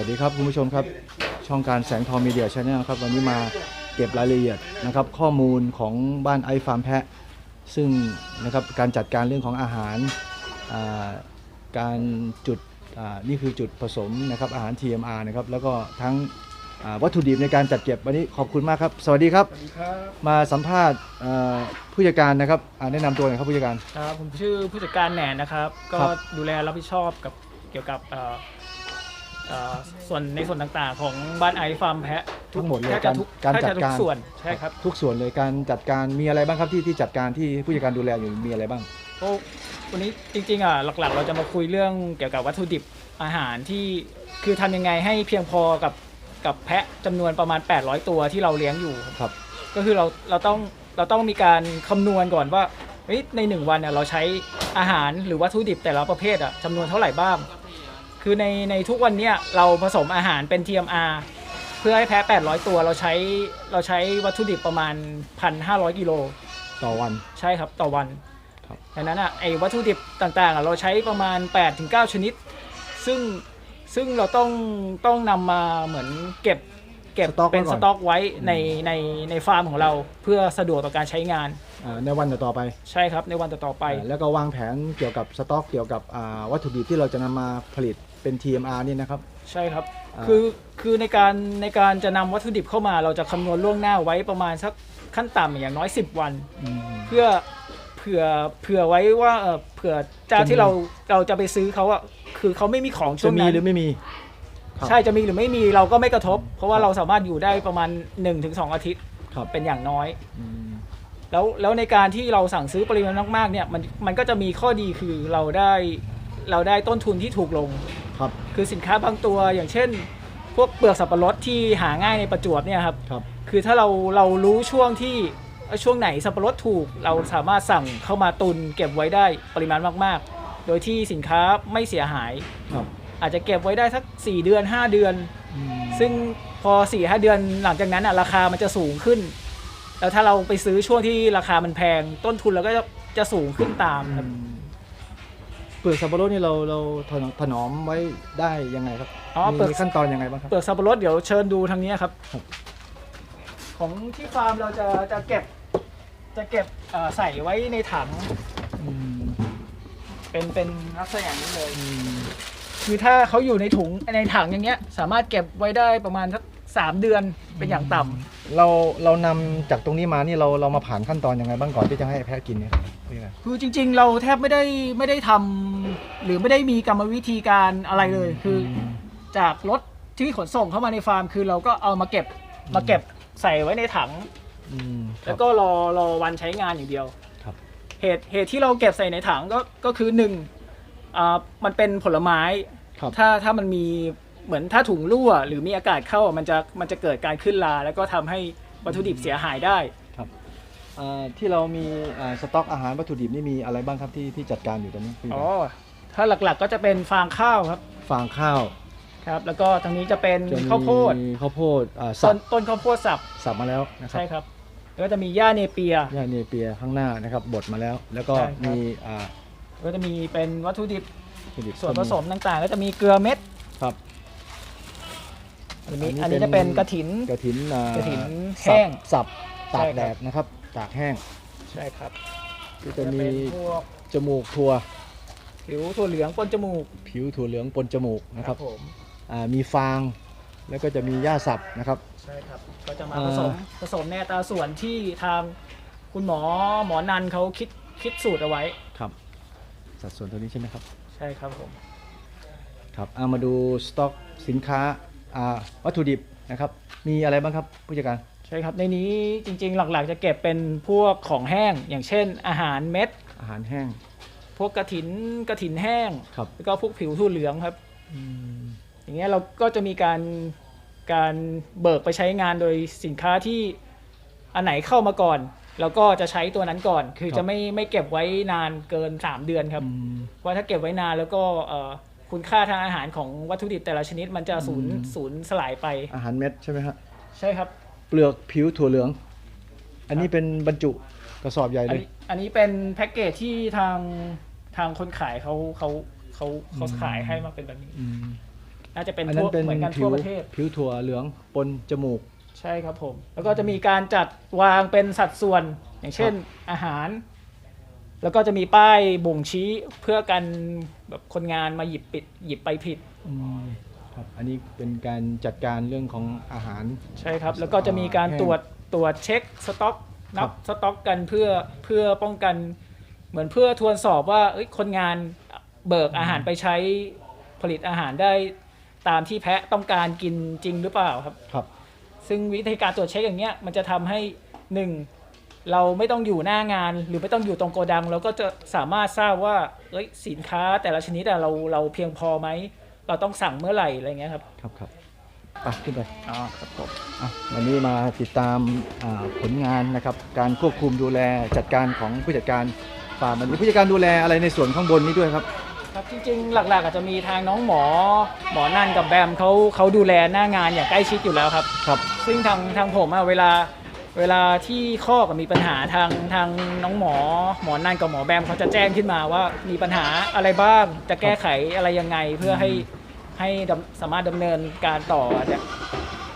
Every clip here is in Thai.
วัสดีครับคุณผู้ชมครับ ช่องการแสงทองมีเดียชาแนลครับ วันนี้มาเก็บรายละเอียดนะครับ ข้อมูลของบ้านไอฟาร์มแพะ ซึ่งนะครับการจัดการเรื่องของอาหารอ่าการจุดอ่านี่คือจุดผสมนะครับอาหาร TMR นะครับแล้วก็ทั้งอ่าวัตถุดิบในการจัดเก็บวันนี้ขอบคุณมากครับ สวัสดีครับสวัสดีครับมาสัมภาษณ์เอ่อผู้จัดการนะครับอ่าแนะนำตัวหน่อยครับผู้จัดการครับผมชื่อผู้จัดการแหนนนะครับ ก็ครับดูแลรับผิดชอบกับเกี่ยวกับ เอ่อเอ่อส่วนในส่วนต่างๆ ของบ้านไอฟาร์มแพะทั้งหมดเลยแทบกาจะรทุกการแทบจัจะดทุการกส่วนใช่ครับทุกส่วนเลยการจัดการมีอะไรบ้างครับที่ที่จัดการที่ผู้จัดการดูแลอยู่มีอะไรบ้าง ก็วันนี้จริงๆอะหลักๆ เราจะมาคุยเรื่องเกี่ยวกับวัตถุดิบอาหารที่คือทำยังไงให้เพียงพอกับกับแพะจำนวนประมาณ 800 ตัวที่เราเลี้ยงอยู่ ครับครับก็คือเราเราต้องเราต้องมีการคำนวณก่อนว่าเฮ้ยในหนึ่งวันเนี่ยเราใช้อาหารหรือวัตถุดิบแต่ละประเภทอะจำนวนเท่าไหร่บ้าง คือในในทุกวันเนี้ยเราผสมอาหารเป็น TMR เพื่อให้แพ้ 800 ตัวเราใช้เราใช้วัตถุดิบประมาณ 1,500 กิโลต่อวัน ใช่ครับต่อวันครับ ดังนั้นอะไอ้วัตถุดิบต่างๆอะเราใช้ประมาณ 8-9 ชนิด ซึ่งซึ่งเราต้องต้องนำมาเหมือนเก็บเก็บสต็อกไว้เป็นก่อนสต็อกไว้ในในในฟาร์มของเราเพื่อสะดวกต่อการใช้งาน อ่าในวันต่อๆไปใช่ครับในวันต่อๆไป อ่าแล้วก็วางแผนเกี่ยวกับสต็อกเกี่ยวกับอ่าวัตถุดิบที่เราจะนำมาผลิต เป็น TMR นี่นะครับ ใช่ครับ อ่า คือคือในการในการจะนำวัตถุดิบเข้ามา เราจะคำนวณล่วงหน้าไว้ประมาณสักขั้นต่ำอย่างน้อย 10 วันเพื่อเผื่อเผื่อไว้ว่าเอ่อเผื่อเจ้าจะมี ที่เราเราจะไปซื้อเขาอะคือเขาไม่มีของช่จะวงมีนั้นหรือไม่มี ครับ ใช่จะมีหรือไม่มีเราก็ไม่กระทบ เพราะว่าเราสามารถอยู่ได้ประมาณ 1-2 อาทิตย์ครับเป็นอย่างน้อย อืม แล้วแล้วในการที่เราสั่งซื้อปริมาณมากๆเนี่ยมันมันก็จะมีข้อดีคือเราได้เราได้ต้นทุนที่ถูกลง ครับคือสินค้าบางตัวอย่างเช่น พวกเปลือกสับปะรดที่หาง่ายในประจวบเนี่ยครับครับ คือถ้าเราเรารู้ช่วงที่เอ่อช่วงไหนสับปะรดถูก เราสามารถสั่งเข้ามาตุนเก็บไว้ได้ปริมาณมากๆ โดยที่สินค้าไม่เสียหาย ครับอาจจะเก็บไว้ได้สัก 4 เดือน 5 เดือน อืมซึ่งพอ4ี่หเดือนหลังจากนั้นอะราคามันจะสูงขึ้น แล้วถ้าเราไปซื้อช่วงที่ราคามันแพง ต้นทุนเราก็จะจะสูงขึ้นตามครับ เปลือกสับปะรดนี่เราเราถนถนอมไว้ได้ยังไงครับอ๋อมีเปลือก มีขั้นตอนยังไงบ้างครับ เปลือกสับปะรดเดี๋ยวเชิญดูทางนี้ครับ ครับ ของที่ฟาร์มเราจะจะเก็บ จะเก็บเอ่อใส่ไว้ในถังอืมเป็นเป็นลักษณะอย่างนี้เลย อืมคือถ้าเขาอยู่ในถุงในถังอย่างเงี้ย สามารถเก็บไว้ได้ประมาณสักสามเดือนเป็นอย่างต่ำ เราเรานำจากตรงนี้มานี่เราเรามาผ่านขั้นตอนยังไงบ้างก่อนที่จะให้แพะกินเนี่ยครับพี่ครับคือจริง ๆ เราแทบไม่ได้ไม่ได้ทำหรือไม่ได้มีกรรมวิธีการอะไรเลย คืออจากรถที่ขนส่งเข้ามาในฟาร์ม คือเราก็เอามาเก็บมาเก็บใส่ไว้ในถัง อืมครัแล้บ วก็รอรอวันใช้งานอย่างเดียวครับ เหตุเหตุที่เราเก็บใส่ในถังก็ก็คือหนึ่งอ่ามันเป็นผลไม้ ครับ ถ้าถ้ามันมี เหมือนถ้าถุงรั่ว หรือมีอากาศเข้ามันจะมันจะเกิดการขึ้นลา แล้วก็ทำให้วัตถุดิบเสียหายได้ อ่าที่เรามีอ่าสต็อกอาหารวัตถุดิบนี่มีอะไรบ้างครับที่ที่จัดการอยู่ตอนนี้พี่อ๋อ ถ้าหลักๆก็จะเป็นฟางข้าวครับฟางข้าวครับ แล้วก็ทางนี้จะเป็นจะมีข้าวโพดข้าวโพดอ่าต้สันบต้นข้าวโพดสับสับมาแล้วนะครับใช่ครับ แล้วก็จะมีหญ้าเนเปีย ย่าเนเปียข้างหน้านะครับบดมาแล้ว แล้วก็ใช่ครับ มีอ่าก็จะมีเป็นวัตถุดิบวัตถุดิบส่วนผสมต่างๆ ก็จะมีเกลือเม็ด ครับ อันนี้อัอันนนี้นี้เป็นจะเป็นกระถิน กระถินอ่ากระถินสับแห้งสับตากใช่ครับ แดดนะครับ ตากแห้งใช่ครับก็จะมีเป็นพวกจมูกถั่วผิวถั่วเหลืองปนจมูกผิวถั่วเหลืองปนจมูกนะครับผมอ่ามีฟางแล้วก็จะมีหญ้าสับนะครับ ใช่ครับก็จะมาเอ่อผสมผสมในอัตราส่วนที่ทางคุณหมอหมอนันเขาคิดคิดสูตรเอาไว้ครับสัดส่วนตัวนี้ใช่ไหมครับ ใช่ครับผม ครับเอามาดูสต็อกสินค้า อ่าวัตถุดิบนะครับมีอะไรบ้างครับผู้จัดการ ใช่ครับในนี้จริงๆ หลักๆ จะเก็บเป็นพวกของแห้ง อย่างเช่น อาหารเม็ด อาหารแห้ง พวกกระถินกระถินแห้ง ครับ แล้วก็พวกผิวถั่วเหลืองครับ อย่างเงี้ยเราก็จะมีการการเบิกไปใช้งานโดยสินค้าที่อันไหนเข้ามาก่อน แล้วก็จะใช้ตัวนั้นก่อน คือครับ จะไม่ไม่เก็บไว้นานเกิน 3 เดือนครับอืมว่าถ้าเก็บไว้นานแล้วก็เอ่อ คุณค่าทางอาหารของวัตถุดิบแต่ละชนิดมันจะสูญอืมสูญสลายไป อาหารเม็ดใช่ไหมครับใช่ครับ เปลือกผิวถั่วเหลือง อันนี้เป็นบรรจุกระสอบใหญ่อันเลยนี้อันนี้เป็นแพ็กเกจที่ทางทางคนขายเขาเขาเขาเขาอืมขายให้มาเป็นแบบนี้ อืมน่าจะเป็นอันทั่นั้วนเป็นเหมือนกันผิทั่ววประเทศ ผิวถั่วเหลืองปนจมูก ใช่ครับผม แล้วก็จะมีการจัดวางเป็นสัดส่วน อย่างเช่นอาหาร แล้วก็จะมีป้ายบ่งชี้เพื่อกันแบบคนงานมาหยิบปิดหยิบไปผิด อืมครับอันนี้เป็นการจัดการเรื่องของอาหาร ใช่ครับ แล้วก็จะมีการแห้งตรวจตรวจเช็คสต็อกนัครับบสต็อกกันเพื่อเพื่อป้องกัน เหมือนเพื่อทวนสอบว่าเอ้ยคนงานเบิกอาหารไปใช้ผลิตอาหารได้ตามที่แพะต้องการกินจริงหรือเปล่าครับ ครับ ซึ่งวิธีการตรวจเช็คอย่างเงี้ยมันจะทำให้หนึ่ง เราไม่ต้องอยู่หน้างานหรือไม่ต้องอยู่ตรงโกดัง เราก็จะสามารถทราบว่าเอ้ยสินค้าแต่ละชนิดอะเราเราเพียงพอไหม เราต้องสั่งเมื่อไหร่อะไรเงี้ยครับ ครับครับไปขึ้นไปอ๋อครับผมอะวันนี้มาติดตามอ่าผลงานนะครับ การควบคุมดูแลจัดการของผู้จัดการฟาร์มวันนี้ผู้จัดการดูแลอะไรในส่วนข้างบนนี้ด้วยครับ ครับจริงๆ หลักๆอาจจะมีทางน้องหมอ หมอนันกับแบมเขาเขาดูแลหน้างานอย่างใกล้ชิดอยู่แล้วครับ ครับ ซึ่งทางทางผมอะเวลา เวลาที่ข้อกับมีปัญหาทางทางน้องหมอ หมอนันกับหมอแบมเขาจะแจ้งขึ้นมาว่ามีปัญหาอะไรบ้างจะแก้ไขอะไรยังไงเพื่อให้ให้ดำสามารถดำเนินการต่อเนี่ย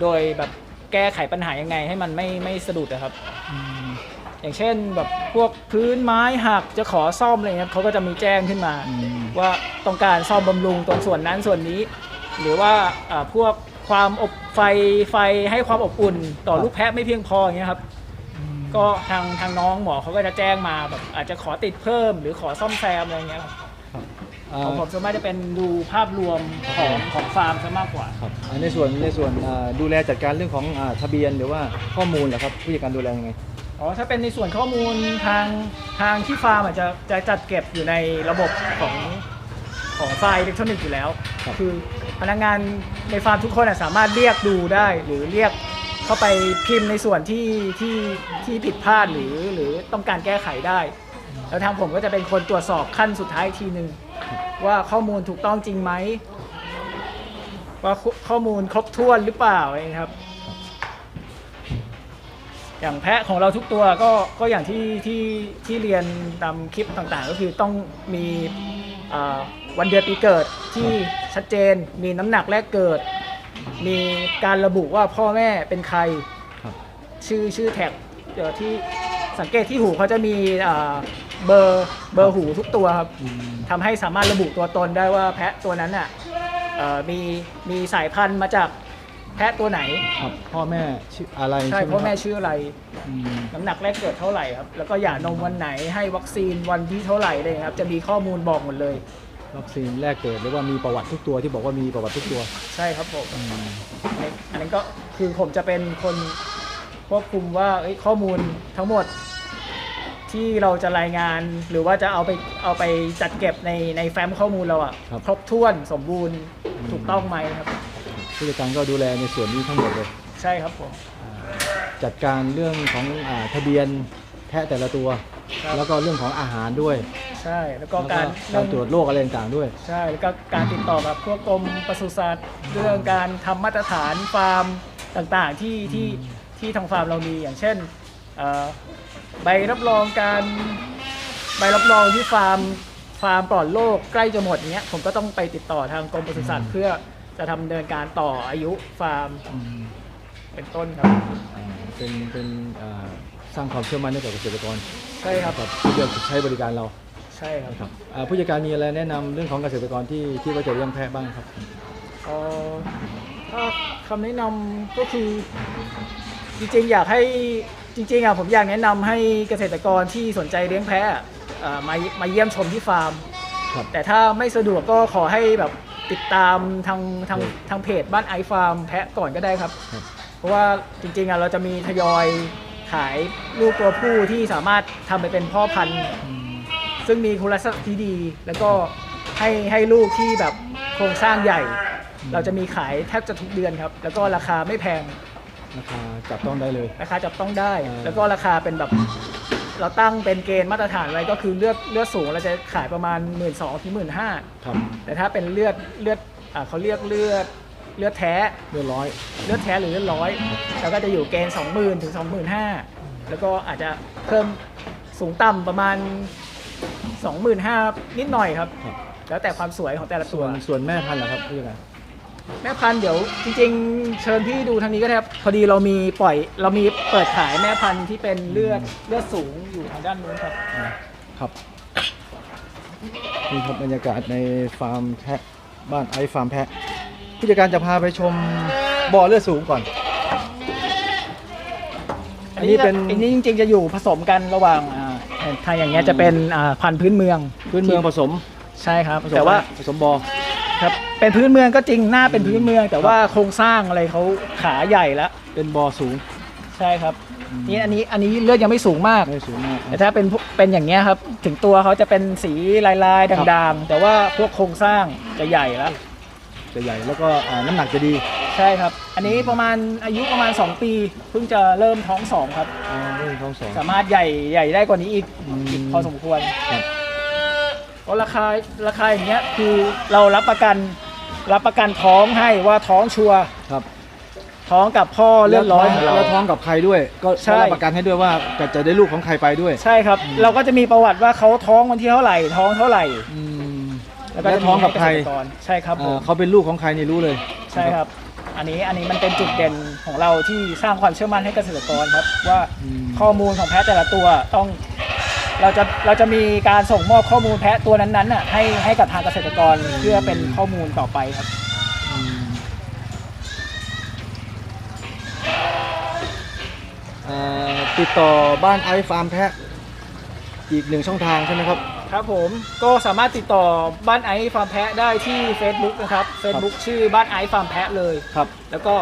โดยแบบแก้ไขปัญหายังไงให้มันไม่ไม่สะดุดอะครับ อย่างเช่นแบบพวกพื้นไม้หักจะขอซ่อมอะไรเงี้ยเขาก็จะมีแจ้งขึ้นมาอืมว่าต้องการซ่อมบำรุงตรงส่วนนั้นส่วนนี้ หรือว่าอ่าพวก ความอบไฟไฟให้ความอบอุ่นต่อลูกแพะไม่เพียงพออย่างเงี้ยครับ ก็ทางทางน้องหมอเขาก็จะแจ้งมาแบบอาจจะขอติดเพิ่ม หรือขอซ่อมแซมอะไรเงี้ยครับอ่าของผมส่วนมากจะเป็นดูภาพรวมของของฟาร์มซะมากกว่าครับอ่าในส่วนในส่วนอ่าดูแลจัดการเรื่องของอ่าทะเบียนหรือว่าข้อมูลเหรอครับผู้จัดการดูแลยังไงอ๋อถ้าเป็นในส่วนข้อมูลทางทางที่ฟาร์มอาจจะจะจัดเก็บอยู่ในระบบของของไฟล์อิเล็กทรอนิกส์อยู่แล้วครับคือ พนักงานในฟาร์มทุกคนสามารถเรียกดูได้ หรือเรียกเข้าไปพิมพ์ในส่วนที่ที่ที่ผิดพลาดหรือหรือต้องการแก้ไขได้ แล้วทางผมก็จะเป็นคนตรวจสอบขั้นสุดท้ายอีกทีหนึ่งว่าข้อมูลถูกต้องจริงไหมว่าข้อมูลครบถ้วนหรือเปล่าอะไรอย่างนี้ครับ อย่างแพะของเราทุกตัวก็ก็อย่างที่ที่ที่เรียนตามคลิปต่างๆ ก็คือต้องมีอ่า วันเดือนปีเกิดที่ชัดเจน มีน้ำหนักแรกเกิด มีการระบุว่าพ่อแม่เป็นใคร ครับ ชื่อชื่อแท็กเอ่อที่สังเกตที่หูเขาจะมีอ่าเบอร์เบอร์หูทุกตัวครับอืมทำให้สามารถระบุตัวตนได้ว่าแพะตัวนั้นอะเอ่อมีมีสายพันธุ์มาจากแพะตัวไหน ครับพ่อแม่ชื่ออะไรใช่ไหพ่อแม่ครับชื่ออะไร อืมน้ำหนักแรกเกิดเท่าไหร่ครับ แล้วก็หย่านมวันไหนให้วัคซีนวันที่เท่าไหร่เลยครับ จะมีข้อมูลบอกหมดเลย วัคซีนแรกเกิดหรือว่ามีประวัติทุกตัวที่บอกว่ามีประวัติทุกตัวใช่ครับผมอืมอันนี้อันนั้นก็คือผมจะเป็นคนควบคุมว่าเอ้ยข้อมูลทั้งหมดที่เราจะรายงานหรือว่าจะเอาไปเอาไปจัดเก็บในในแฟ้มข้อมูลเราอะครบถ้วนสมบูรณ์ถูกต้องไหมครับ ผู้จัดการก็ดูแลในส่วนนี้ทั้งหมดเลย ใช่ครับผม จัดการเรื่องของอาทะเบียนแพะแต่ละตัว ครับ แล้วก็เรื่องของอาหารด้วยใช่ แล้วก็แล้วการการตรวจโรคอะไรต่างๆด้วย ใช่ แล้วก็การติดต่อกับพวกกรมปศุสัตว์เรื่องการทำมาตรฐานฟาร์มต่างๆที่ที่ที่ทางฟาร์มเรามีอย่างเช่นเอ่อใบรับรองการใบรับรองที่ฟาร์มฟาร์มปลอดโรคใกล้จะหมดเนี้ยผมก็ต้องไปติดต่อทางกรมปศุสัตว์เพื่อจะทำเนินการต่ออายุฟาร์มเป็นต้นครับอ่าเป็นเป็นอ่าสร้างความเชื่อมั่นให้กับเกษตรกร ใช่ครับครับที่เลือกใช้บริการเราใช่ครับครับอ่าผู้จัดการมีอะไรแนะนำเรื่องของเกษตรกรที่ที่ว่าจะเลี้ยงแพะบ้างครับ เอ่อถ้าคำแนะนำก็คือจริงๆอยากให้จริงๆอะผมอยากแนะนำให้เกษตรกรที่สนใจเลี้ยงแพะอะเอ่อมามาเยี่ยมชมที่ฟาร์ม ครับ แต่ถ้าไม่สะดวกก็ขอให้แบบติดตามทางทางทางเพจบ้านไอฟาร์มแพะก่อนก็ได้ครับ ครับ เพราะว่าจริงๆอะเราจะมีทยอย ขายลูกตัวผู้ที่สามารถทำไปเป็นพ่อพันธุ์ อืมซึ่งมีคุณลักษณะที่ดี แล้วก็ให้ให้ลูกที่แบบโครงสร้างใหญ่ เราจะมีขายแทบจะทุกเดือนครับ แล้วก็ราคาไม่แพง ราคาจับต้องได้เลย ราคาจับต้องได้ อ่า แล้วก็ราคาเป็นแบบ เราตั้งเป็นเกณฑ์มาตรฐานไว้ก็คือเลือดเลือดสูงเราจะขายประมาณ 1 2ื่นถึงหมื่นห้าครับแต่ถ้าเป็นเลือดเลือดอ่าเขาเรียกเลือด เลือดแท้เรียบร้อยเลือดแท้หรือเลือดร้อยเราก็จะอยู่เกณฑ์20,000ถึง25,000แล้วก็อาจจะเพิ่มสูงต่ำประมาณ25,000นิดหน่อยครับ ครับ แล้วแต่ความสวยของแต่ละส่ตัววนส่วนแม่พันธุ์เหรอครับผู้จัดการแม่พันธุ์เดี๋ยวจริง ๆ เชิญพี่ดูทางนี้ก็ได้ครับพอดีเรามีปล่อยเรามีเปิดขายแม่พันธุ์ที่เป็นเลือดเลือดสูงอยู่ทางด้านนู้นครับ ครับนี่ครับบรรยากาศในฟาร์มแพะบ้านไอซ์ฟาร์มแพะ ผู้จัดการจะพาไปชมบ่อเลือดสูงก่อน อันนี้เป็นอันนี้จริงๆจะอยู่ผสมกันระหว่างอ่าถ้าอย่างเงี้ยจะเป็นอ่าพันธุ์พื้นเมืองพื้นเมืองผสมใช่ครับผสมแต่ว่าผสมบ่อครับเป็นพื้นเมืองก็จริงหน้าเป็นพื้นเมือง แต่ว่าโครงสร้างอะไรเขาขาใหญ่แล้วเป็นบ่อสูงใช่ครับนี่อันนี้อันนี้เลือดยังไม่สูงมากไม่สูงมากแต่ถ้าเป็นพวกเป็นอย่างเงี้ยครับ ถึงตัวเขาจะเป็นสีลายๆด่างๆ แต่ว่าพวกโครงสร้างจะใหญ่แล้ว จะใหญ่ แล้วก็อ่าน้ำหนักจะดีใช่ครับ อันนี้ประมาณอายุประมาณ 2 ปี เพิ่งจะเริ่มท้องสองครับ อ๋อเรื่องท้องสอง สามารถใหญ่ใหญ่ได้กว่านี้อีกอืม อีกพอสมควรครับ เพราะราคาราคาอย่างเงี้ยคือเรารับประกันรับประกันท้องให้ว่าท้องชัวร์ครับท้องกับพ่อเลือดร้อยของเรา แล้วท้องกับใครด้วย ก็ใช่รับประกันให้ด้วยว่าจะจะได้ลูกของใครไปด้วย ใช่ครับ เราก็จะมีประวัติว่าเขาท้องวันที่เท่าไหร่ ท้องเท่าไหร่ อืม แล้วก็และจะมีท้องกับใครห้เษตกรใช่ครับผอ่ามเขาเป็นลูกของใครนี่รู้เลยใช่ครับ อันนี้อันนี้มันเป็นจุดเด่นของเราที่สร้างความเชื่อมั่นให้เกษตรกรครับ ว่าอืมข้อมูลของแพะแต่ละตัวต้องเราจะเราจะมีการส่งมอบข้อมูลแพะตัวนั้นๆน่ะให้ให้กับทางเกษตรกรเพื่อเป็นข้อมูลต่อไปครับ อืมอ่าติดต่อบ้านไอฟาร์มแพะอีกหนึ่งช่องทางใช่ไหมครับ ครับผมก็สามารถติดต่อบ้านไอซ์ฟาร์มแพะได้ที่ Facebook นะครับ Facebook ชื่อบ้านไอซ์ฟาร์มแพะเลย ครับ แล้วก็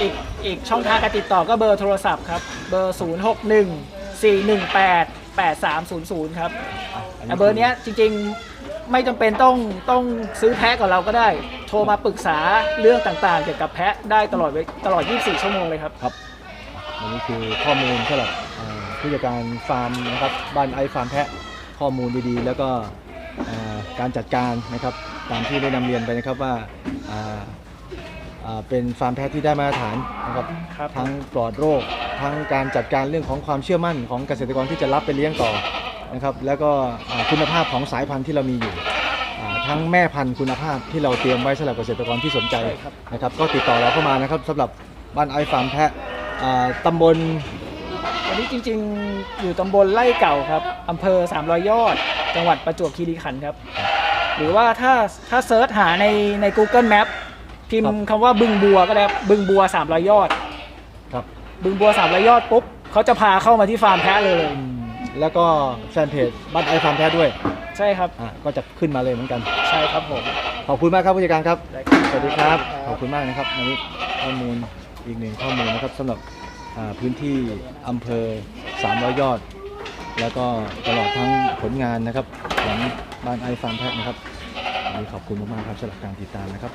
อีกอีกช่องทางการติดต่อก็เบอร์โทรศัพท์ครับ เบอร์ 0 6 1 4 1 8 8 3 0 0 ครับแต่เบอร์เนี้ยจริงๆไม่จำเป็นต้องต้องซื้อแพะกับเราก็ได้ โทรมาปรึกษาเรื่องต่างๆ เกี่ยวกับแพะได้ตลอดเวตลอด 24 ชั่วโมงเลยครับครับอันนี้คือข้อมูลสำหรับอ่าผู้จัดการฟาร์มนะครับบ้านไอฟาร์มแพะ ข้อมูลดีๆ แล้วก็อ่าการจัดการนะครับตามที่ได้นำเรียนไปนะครับว่าอ่าอ่าเป็นฟาร์มแพะที่ได้มาตรฐานนะครับครับทั้งปลอดโรค ทั้งการจัดการเรื่องของความเชื่อมั่นของเกษตรกรที่จะรับไปเลี้ยงต่อนะครับแล้วก็อ่าคุณภาพของสายพันธุ์ที่เรามีอยู่อ่าทั้งแม่พันธุ์คุณภาพที่เราเตรียมไว้สำหรับเกษตรกรที่สนใจใช่ครับนะครับก็ติดต่อเราเข้ามานะครับสำหรับบ้านไอฟาร์มแพะอ่าตำบลวั นนี้จริงๆ อยู่ตำบลไร่เก่าครับอำเภอ 300 ยอด จังหวัดประจวบคีรีขันธ์ครับ หรือว่าถ้าถ้าเซิร์ชหาในใน Google Map พิมพ์คำว่าบึงบัวก็ได้ครับบึงบัว 300 ยอด ครับ บึงบัว 300 ยอดปุ๊บเขาจะพาเข้ามาที่ฟาร์มแพะเลยอืมแล้วก็แฟนเพจบ้านไอฟาร์มแพะด้วย ใช่ครับ อ่าก็จะขึ้นมาเลยเหมือนกัน ใช่ครับผม ขอบคุณมากครับผู้จัดการครับ ได้ครับ สวัสดีครับ ขอบคุณมากนะครับอันนี้ข้อมูลอีกหนึ่งข้อมูลนะครับสำหรับอ่า พื้นที่อำเภอ300ยอด แล้วก็ตลอดทั้งผลงานนะครับของบ้านไอฟาร์มแพทนะครับขอบคุณมากๆครับสำหรับการติดตามนะครับ